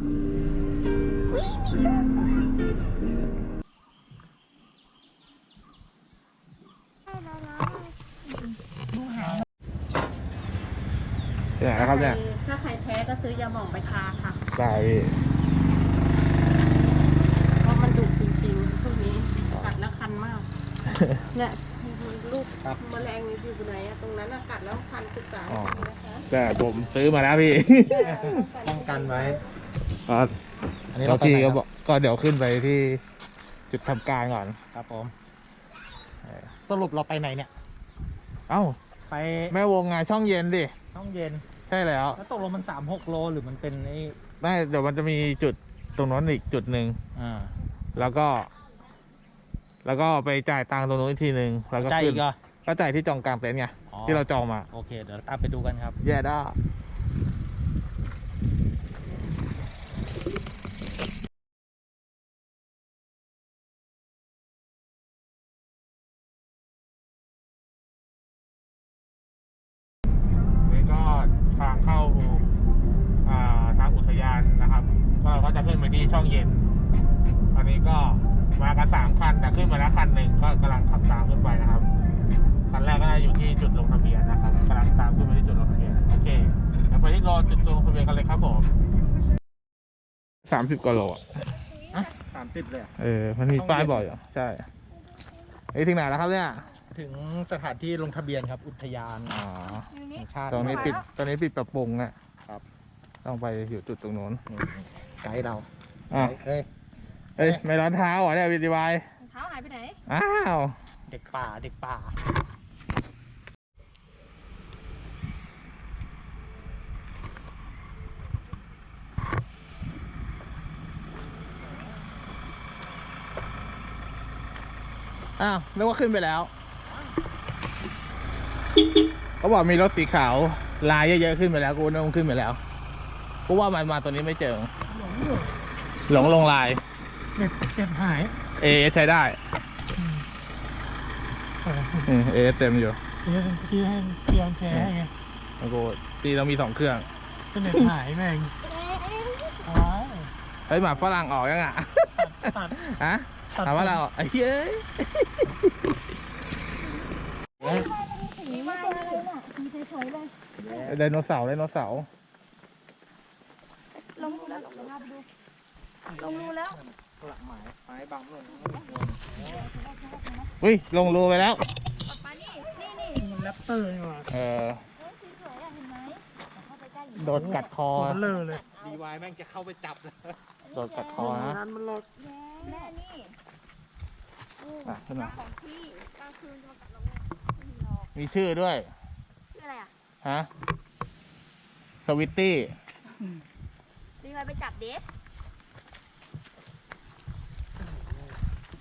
เนี่ยนะครับเนี่ย ถ้าใครแพ้ก็ซื้อยาหม่องไปทาค่ะใช่พี่ เพราะมันดุจริงๆพวกนี้กัดแล้วคันมาก เนี่ยลูกแมลงอยู่ตรงไหนอะตรงนั้นอะกัดแล้วคันศึกษาให้ดีนะคะแต่ผมซื้อมาแล้วพี่ ป้องกันไว้ ก็อันนี้ก็เราไปพี่ไหนคก็รับบอกก็เดี๋ยวขึ้นไปที่จุดทำการก่อน ครับผมสรุปเราไปไหนเนี่ย เอ้า ไปแม่วงไงช่องเย็นดิช่องเย็น ใช่แล้วแล้วตกลงมันสามหกโลหรือมันเป็นไอ้ไม่เดี๋ยวมันจะมีจุดตรงนั้นอีกจุดหนึ่ง อ่าแล้วก็ แล้วก็ไปจ่ายตังค์ตรงนู้นอีกทีหนึ่งแล้วก็ใจขึ้อีนกเหรอก็จ่ายที่จองกลางเต็นท์ไง อ๋อที่เราจองมา โอเค เดี๋ยวตามไปดูกันครับ แย่ด้า ยนกันเลยครับผมสามสิบกิโลอะสามสิบเลยเออ มันมีป้ายบอกอยู่ใช่ไอ้ยถึงไหนแล้วครับเนี่ย ถึงสถานที่ลงทะเบียนครับ อุทยานอ๋อ แห่งชาติตรงนี้ปิด ตอนนี้ปิดปรับปรุงอะครับ ต้องไปอยู่จุดตรงนู้นนี่ไกด์เราอะเอ้ยเอ้ยไม่ร้อนเท้าเหรอเนี่ยวิดีวายเท้าหายไปไหน อ้าว เด็กป่าเด็กป่า อ้าวนึกว่าขึ้นไปแล้ว เขาบอกมีรถสีขาวลายเยอะๆขึ้นไปแล้วกูนึกว่าขึ้นไปแล้วกูว่ามันมาตัวนี้ไม่เจอ หลงลงลาย เด็กเก็บหายเอใช้ได้เอเต็มอยู่ที่ให้เพียงแชร์ไงแล้วกูตีเรามีสองเครื่องก็เน็ตหายแม่งเฮ้ยหมาฝรั่งออกยังอะตัดฮะ ตัดหมาฝรั่งออกไอ้เย้ยสีมาเลยน่ะสีสวยๆเลยไดโนเสาร์ไดโนเสาร์ลงรูแล้วลงรูแล้วดูลงรูแล้วหลักหมายไม้บังลงอุ้ยลงรูไปแล้วปานี่นี่นี่มันแรปเตอร์นี่หว่าเออสีสวยอะเห็นไหมเข้าไปใกล้โดนกัดคอตัวเลอะเลยดีวายแม่งจะเข้าไปจับเลยโดนกัดคอนะงานมันหลด แม่นี่อะขึ้นมาของพี่กลางคืนจะมากัดเราไม่มีหรอกมีชื่อด้วย ชื่ออะไรอะฮะ สวิตตี้รีบไปจับเดฟ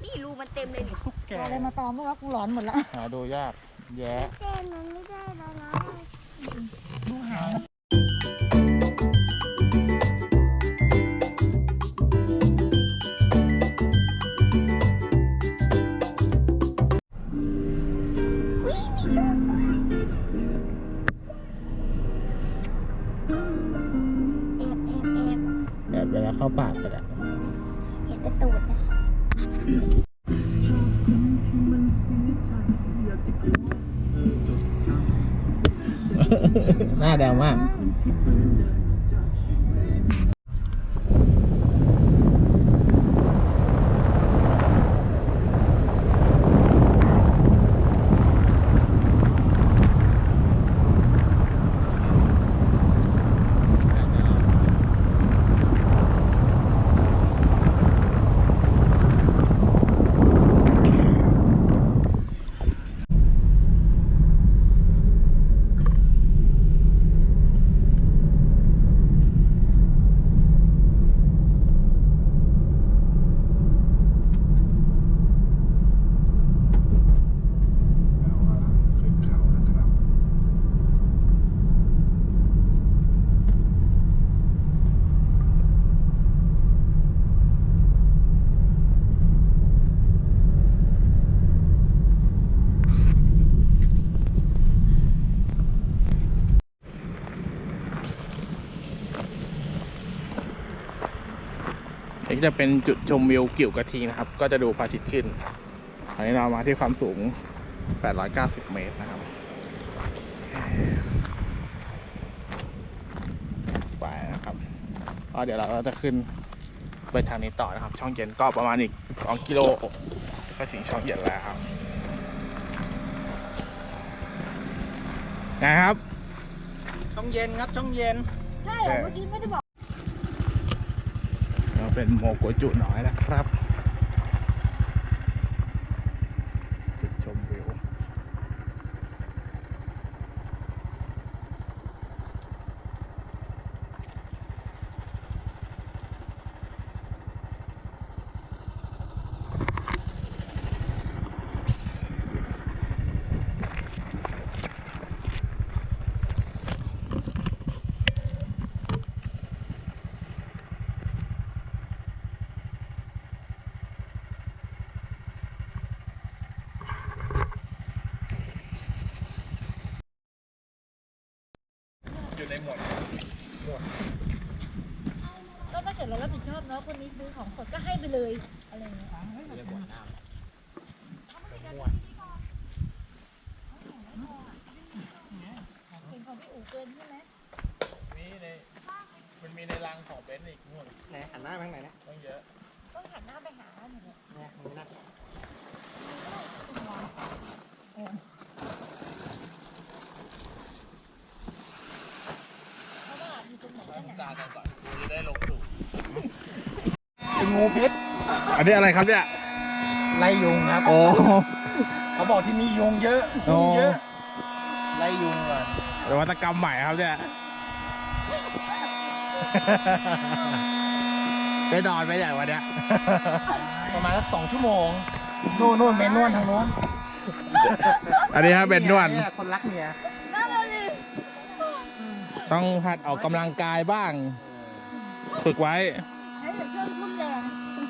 นี่รูมันเต็มเลยนี่แกอะไรมาตอมไม่ว่ากูร้อนหมดละหาดูยาก แย่เจนมันไม่ได้แล้วนะดูหาง นี่จะเป็นจุดชมวิวกิ่วกระทิงนะครับ ก็จะดูพระอาทิตย์ขึ้นอันนี้เรามาที่ความสูง 890 เมตรนะครับไปนะครับก็เดี๋ยวเราก็จะขึ้นไปทางนี้ต่อนะครับ ช่องเย็นก็ประมาณอีก 2 กิโลก็ถึงช่องเย็นแล้วครับนะครับ ช่องเย็นครับช่องเย็น ใช่เหรอเมื่อกี้ไม่ได้บอก เป็นโมโกจุน้อยนะครับ จุดชมวิว อยู่ ในหมวดก็ถ้าเกิดเรารับผิดชอบเนาะคนนี้ซื้อของสดก็ให้ไปเลยอะไรอย่างเงี้ยเป็นของพี่อู๋เกินใช่ไหมมีในมันมีในรังของเบนซ์อีกนู่นไหนหันหน้าไปทางไหนนะต้องเยอะ ต้องหันหน้าไปหาหนูเนี่ย เนี่ยตรงนี้นะ เพราะว่ามีตรงไหน ต้อง เนี่ย การกันก่อนกูจะได้ลงถูก เป็น งูพิษอันนี้อะไรครับเนี่ยไล่ยุงครับ โอ้เขาบอกที่นี่ยุงเยอะโอ้ยุงเยอะไล่ยุงก่อนนวัตกรรมใหม่ครับเนี่ยไปนอนไปใหญ่วันเนี้ยประมาณสักสองชั่วโมงโน่นโน่นเมนนวลทางโน้นอันนี้ครับเป็นนวดยคนรักเมียต้องหัดออกกำลังกายบ้าง ฝึกไว้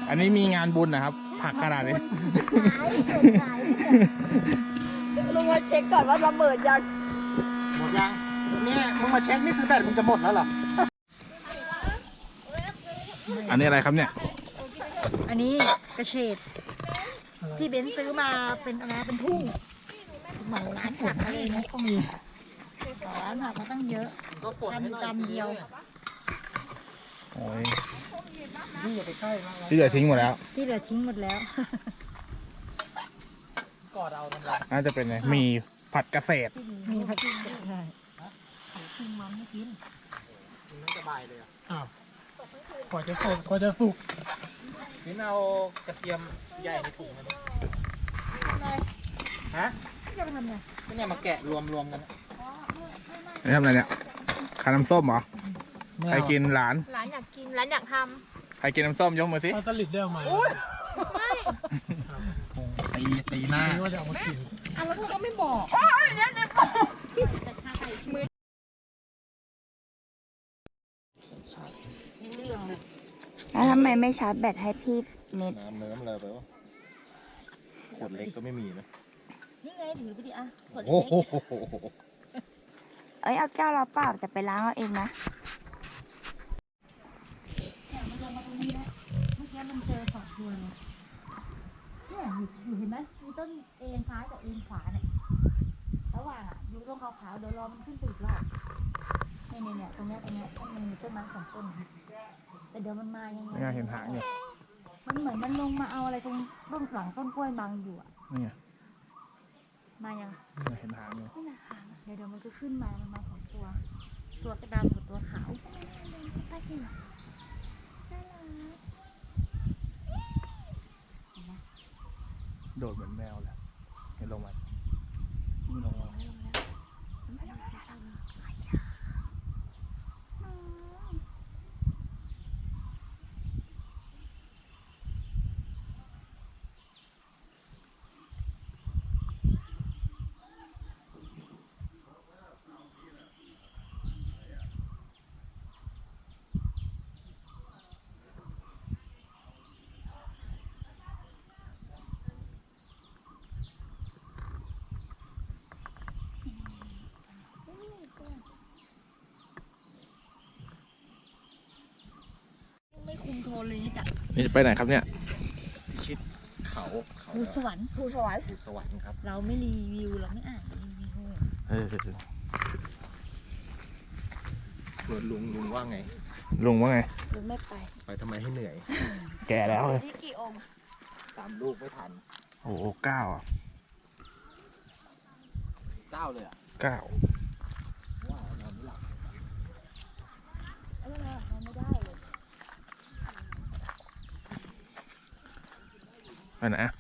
อันนี้มีงานบุญนะครับ ผักขนาดนี้ขายเกิดขายลงมาเช็คก่อนว่าระเบิดยัง หมดยังเนี่ยมึงมาเช็คนี่คือแบตมึงจะหมดแล้วเหรอ อันนี้อะไรครับเนี่ย อันนี้กระเฉดที่เบนซ์ซื้อมาเป็นอะไรเป็นทุ่งเหมือนร้านผักอะไรอย่างเงี้ยก็มีต่อร้านผักมาตั้งเยอะก็กดให้หน่อยทำจานเดียว โอ้ยนี่อย่าไปใกล้มากนะที่เหลือทิ้งหมดแล้ว ที่เหลือทิ้งหมดแล้ว กอดเอาทำไรน่าจะเป็นไงมีผัดเกษตร มีผักชีใช่มันไม่สบายเลยอะอ้าวกว่าจะสุกกว่าจะสุกนี่เอากระเทียมใหญ่ในถุงมาดิฮะจะไปทำไงก็เนี่ยมาแกะรวมรวมๆกันอันนี้ทำอะไรเนี่ย ขายน้ำส้มเหรอ ใครกินหลานร้านอยากกินร้านอยากทใครกินน้ำส้มยกมือสิเอาสลิดเดียวมาตีตีหน้าว่าจะเอามากินำอะแล้วพวกก็ไม่บอก แล้วทำไมไม่ชาร์จแบตให้พี่เน็ตน้ำเนิ้มอะไรไปวะขวดเล็กก็ไม่มีนะ นี่ไงถือไปดิอะขวดโอ้เล็กโหเอ้ยเอาแก้วเราเปล่าจะไปล้างเอาเองนะ เนี่ยมันลงมาตรงนี้แล้วเมื่อกี้มันเจ อสองตัวเลยเนี่ยอยู่อยู่เห็นไหมมีต้นเอ็นซ้ายกับเอ็นขวาเนี่ยระหว่างอะอยู่ตรงขาวๆเดี๋ยวรอมันขึ้นไปอีกรอบเนี่ยเนี่ยเนี่ยตรงเนี้ยตรงเนี้ยมันมีต้นไม้สองต้นแต่เดี๋ยวมันมายังไงนี่ไงเห็นหางอยู่มันเหมือนมันลงมาเอาอะไรตรงต้นหลังต้นกล้วยบังอยู่อะนี่ไงมายังนี่ไงเห็นหางอยู่ไม่น่าหางเดี๋ยวเดี๋ยวมันก็ขึ้นมามันมาสองตัว ตัวกระดำกับตัวขาวไปสิน่ารั โดดเหมือนแมวเลยเห็นลงมา จ้ะนี่จะไปไหนครับเนี่ย พิชิตเขาเขาภูสวรรค์ภูสวรรค์ภูสวรรค์ครับ เราไม่รีวิว เราไม่อ่านรีวิวเออส่วนลุงลุงว่าไง ลุงว่าไงหรือไม่ไปไปทำไมให้เหนื่อย แก่แล้วเลยที่กี่องค์ตามลูกไม่ทันโอ้โหเก้าอะเก้าเลยอะเก้า ว่านอนไม่หลับ เออเราไม่ได้เลย ไปไหนอะ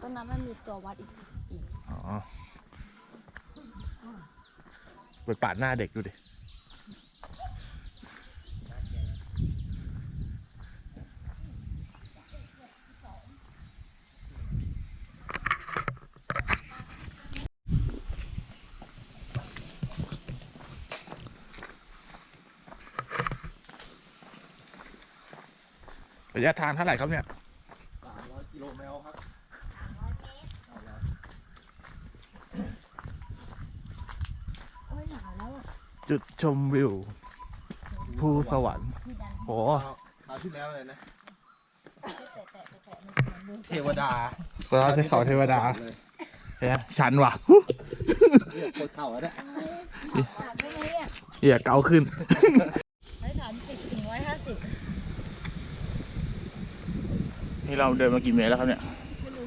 ต้นนั้นมันมีตัววัดอีกอ๋อไปปาดหน้าเด็กดูดิระยะทางเท่าไหร่ครับเนี่ย สามร้อยกิโลเมตรครับ โอ้ยหนาวแล้วอะ จุดชมวิวภูสวรรค์ที่ดันโหคราวที่แล้วเลยนะแตะแตะแตะมันเหมือนมือเทวดาเราจะเขาเทวดาเลยเนี่ยชันว่ะเนี่ยโคตรเข่าแล้วเนี่ยถามได้ไหมเนี่ยเหี้ยเกาขึ้น ร้อยสามสิบถึงร้อยห้าสิบนี่เราเดินมากี่เมตรแล้วครับเนี่ยไม่รู้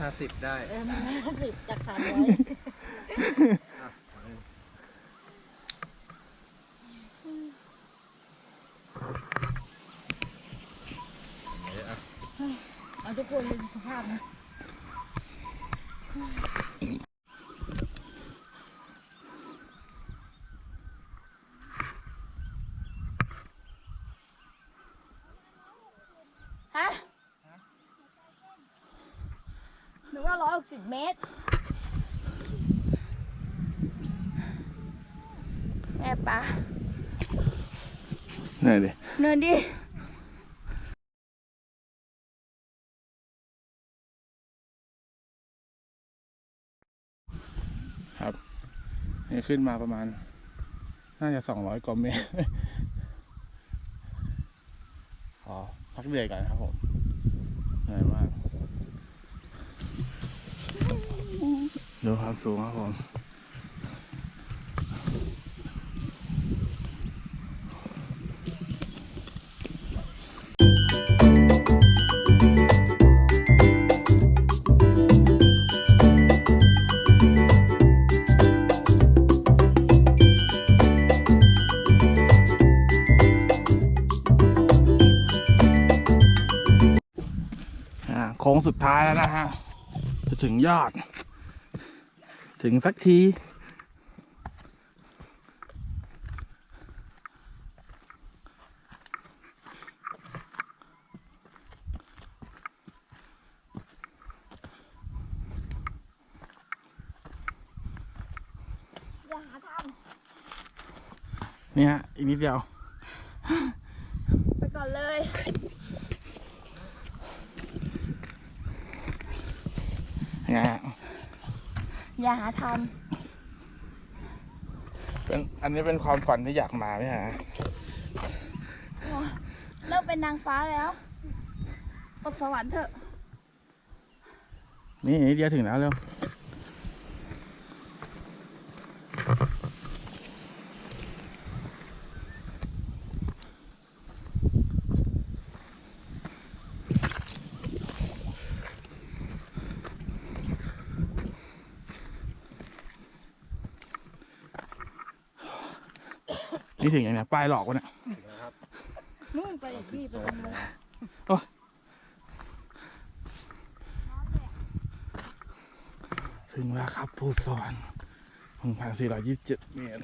ห้าสิบได้ เออมันห้าสิบจากสามร้อย เอาทุกคนดูสภาพนะฮะหรือว่าร้อยหกสิบเมตร แม่ปะเหนื่อยดิ เนินดิ นี่ขึ้นมาประมาณ น่าจะสองร้อยกว่าเมตรขอพักเดือยก่อนครับผมเหนื่อยมาก ดูความสูงครับผม ถึงยอด ถึงสักทีอย่าหาทนี่ฮะอีกนิดเดียวำไปก่อนเลย ยังไงฮะอย่าหาทเป็นอันนี้เป็นความฝันที่อยากมาไหมฮะำเลิกเป็นนางฟ้าแล้วตกสวรรค์เถอะ นี่นิดเดียวถึงแล้วเร็ว นี่ถึงยังเนี่ยป้ายหลอกวะเนี่ยนู่นไปอีกที่ไปตรงนู้นถึงแล้วครับภูสวรรค์หนึ่งพันสี่ร้อยยี่สิบเจ็ดเมตร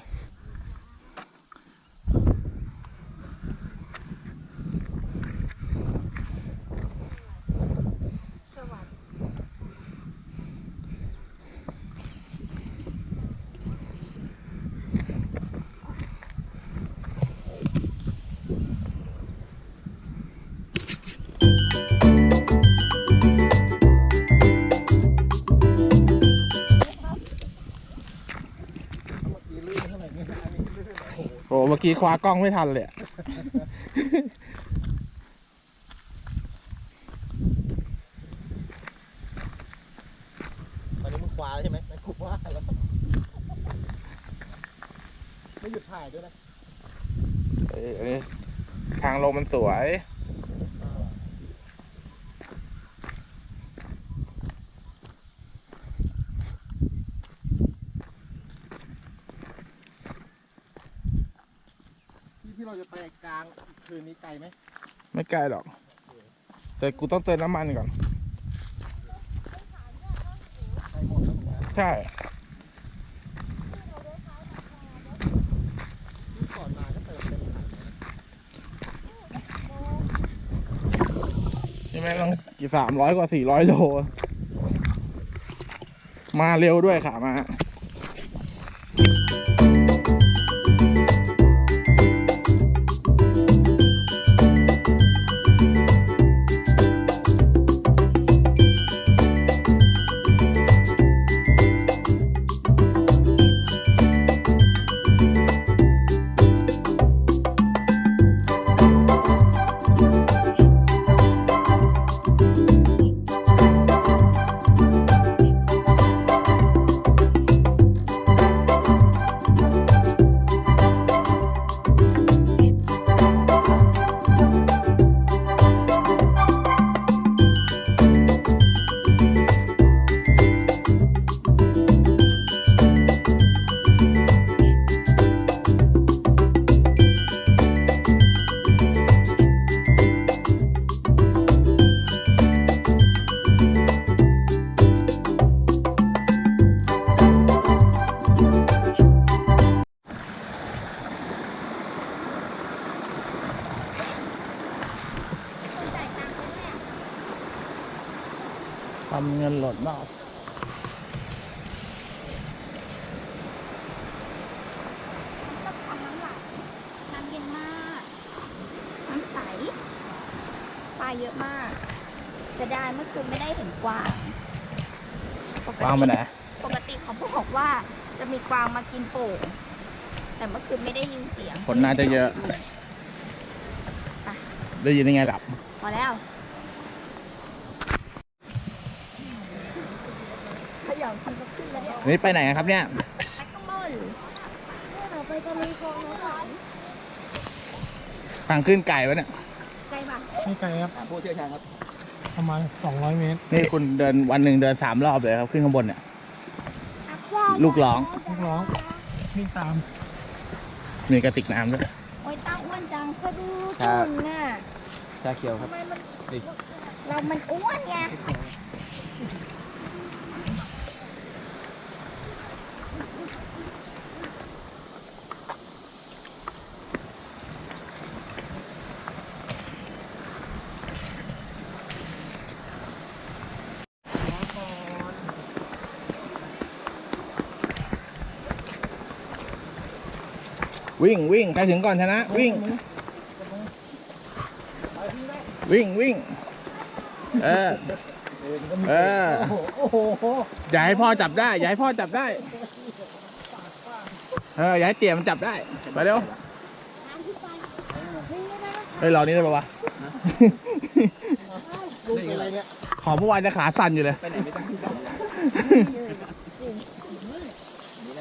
โอ้เมื่อกี้คว้ากล้องไม่ทันเลยตอนนี้มึงคว้าใช่ไหมไม่กูว่าแล้วไม่หยุดถ่ายด้วยนะ เอ้ยอันนี้ทางลงมันสวย เราจะไปกลางคืนนี้ไกลไหมไม่ไกลหรอก แต่กูต้องเติมน้ำมันก่อนไกลหมดแล้วนะใช่ ที่ก่อนมาก็เติมเต็มถังนะใช่ไหมต้องกี่สามร้อยกว่าสี่ร้อยโล มาเร็วด้วยค่ะมาำเงินหล่นมากต้องทำน้ำไหลน้ำเย็นมากน้ำใสปลาเยอะมากจะได้เมื่อคืนไม่ได้เห็นกวางปกวางไปติไหนปกติเขาบอกว่าจะมีกวางมากินโป่งแต่เมื่อคืนไม่ได้ยินเสียง คนน่าจะเยอะ ได้ยินยังไงดับพอแล้วขยับทีก็ขึ้นแล้ วเนี่ยนี่ไปไหนครับเนี่ยไปข้างบนเราไปตะลุยคลองน้ำไหลทางขึ้นไก่วะเนี่ยไกลปะไม่ไกลครับผู้เชี่ยวชาญครับ ประมาณสองร้อยเมตร นี่คุณเดินวันหนึ่งเดินสามรอบเลยครับขึ้นข้างบนเนี่ย ลูกร้องลูกร้องวิ่งตาม มีกระติกน้ำด้วย โอ้ยตาอ้วนจังเขาดูครัจุบงน่ะชาเขียวครับทำไมมันดิเรา มันอ้วนไง วิ่งวิ่งใครถึงก่อนชนะ วิ่ง วิ่งวิ่ง เออ เออโอ้โหอย่าให้พ่อจับได้อย่าให้พ่อจับได้ เอออย่าให้เตี่ยมันจับได้ไปเร็วเฮ้ยรอนี้ได้ปะวะลูกอะไรเนี่ยขอเมื่อวานจะขาสั่นอยู่เลยไปไหนไม่ต้องที่บ้านนี่นะ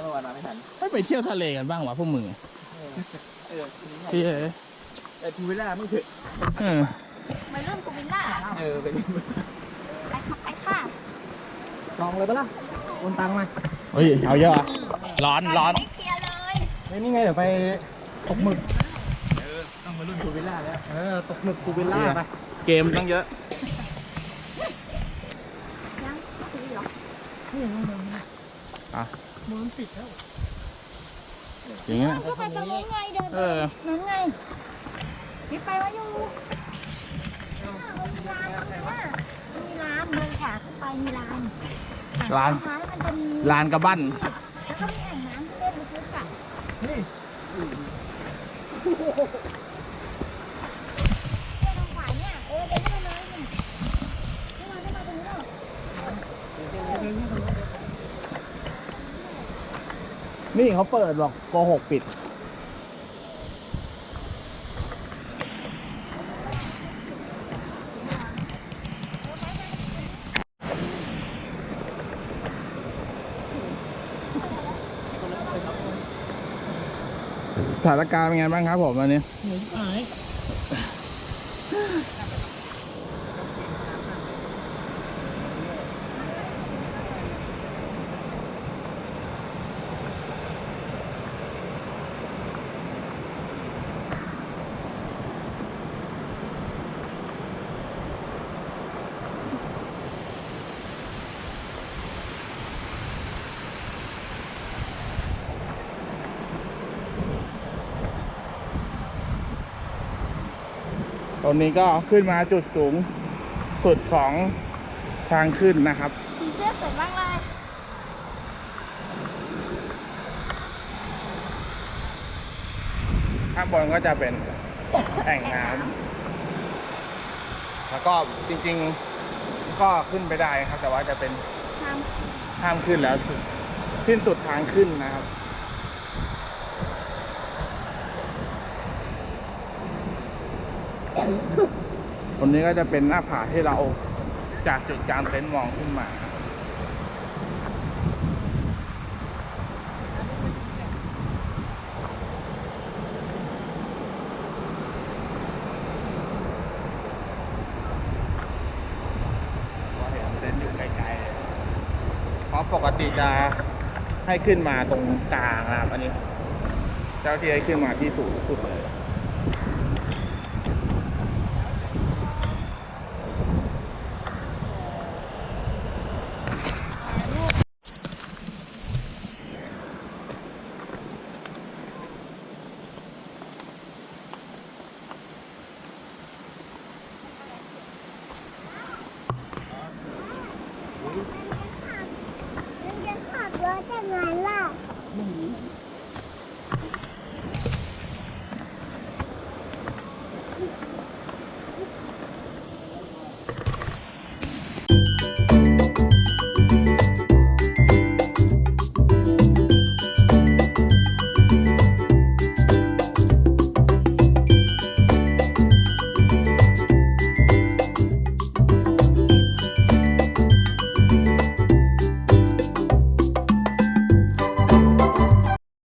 เมื่อวานมาไม่ทันไม่ไปเที่ยวทะเลกันบ้างวะพวกมึงเออ พี่เอ๋ยแต่ทูวิลล่าไม่ถึงเออวัยรุ่นกูวิลล่าเหรอเออเป็นไปค่ะไปค่ะลองเลยปะล่ะโอนตังค์มาเฮ้ยเอาเยอะอะร้อนร้อนไม่เคลียร์เลยนี่นี่ไงเดี๋ยวไปตกหมึกต้องมารุ่นทูวิลล่าแล้วเออตกหมึกกูเบลล่าไปเกมตั้งเยอะยังไม่คุยเหรออะมือมันปิดแล้ว อย่างเงี้ยก็ไปตรงนู้นไงเดินเออนั้นไงมีไปว่าอยู่มันมีร้านตรงเนี้ยมันมีร้านเดินขวาขึ้นไปมีร้านร้านท้ายมันจะมีลานกระบั้นแล้วก็มีแอ่งน้ำที่เล่นลึกๆอะ นี่เขาเปิดบอกโกหกปิด สถานการณ์เป็นไงบ้างครับผมวันนี้ ตรงนี้ก็ขึ้นมาจุดสูงสุดของทางขึ้นนะครับสีเสื้อสวยมากเลยข้างบนก็จะเป็นแอ่งน้ำแล้วก็จริงๆก็ขึ้นไปได้ครับ แต่ว่าจะเป็นทห้ามขึ้นแล้วสุดสิ้นสุดทางขึ้นนะครับ ตรงนี้ก็จะเป็นหน้าผาที่เราจากจุดกลางเต็นท์มองขึ้นมาเห็นเต็นท์อยู่ไกลๆเพราะปกติจะให้ขึ้นมาตรงกลางนะครับอันนี้ เจ้าที่ให้ขึ้นมาที่สูงสุดเลย